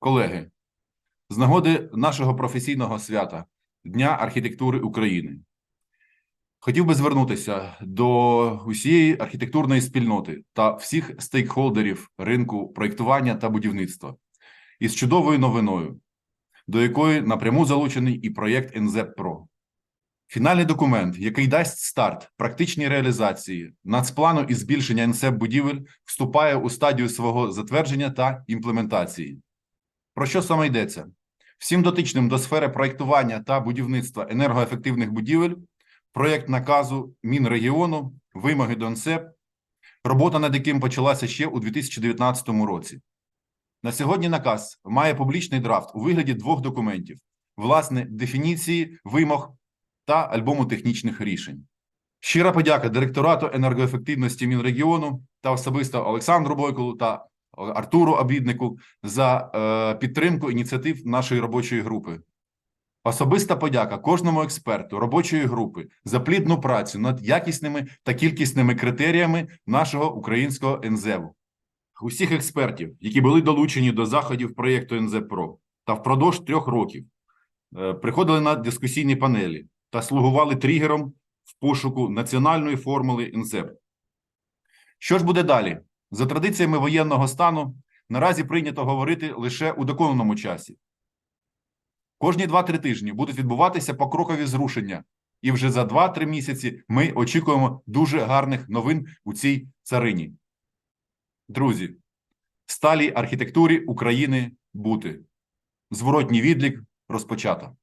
Колеги, з нагоди нашого професійного свята Дня архітектури України, хотів би звернутися до усієї архітектурної спільноти та всіх стейкхолдерів ринку проєктування та будівництва із чудовою новиною, до якої напряму залучений і проєкт НЗЕП Про. Фінальний документ, який дасть старт практичній реалізації нацплану і збільшення НСЕП будівель, вступає у стадію свого затвердження та імплементації. Про що саме йдеться? Всім дотичним до сфери проєктування та будівництва енергоефективних будівель, проєкт наказу Мінрегіону, вимоги до робота над яким почалася ще у 2019 році. На сьогодні наказ має публічний драфт у вигляді двох документів: власне, дефініції, вимог та альбому технічних рішень. Щира подяка директорату енергоефективності Мінрегіону та особисто Олександру Бойколу та Артуру Обіднику за е, підтримку ініціатив нашої робочої групи. Особиста подяка кожному експерту робочої групи за плідну працю над якісними та кількісними критеріями нашого українського НЗЕВу. Усіх експертів, які були долучені до заходів проєкту НЗПРО та впродовж трьох років е, приходили на дискусійні панелі та слугували тригером в пошуку національної формули НЗЕП. Що ж буде далі? За традиціями воєнного стану наразі прийнято говорити лише у доконаному часі. Кожні 2-3 тижні будуть відбуватися покрокові зрушення, і вже за 2-3 місяці ми очікуємо дуже гарних новин у цій царині. Друзі, сталій архітектурі України бути. Зворотній відлік розпочато.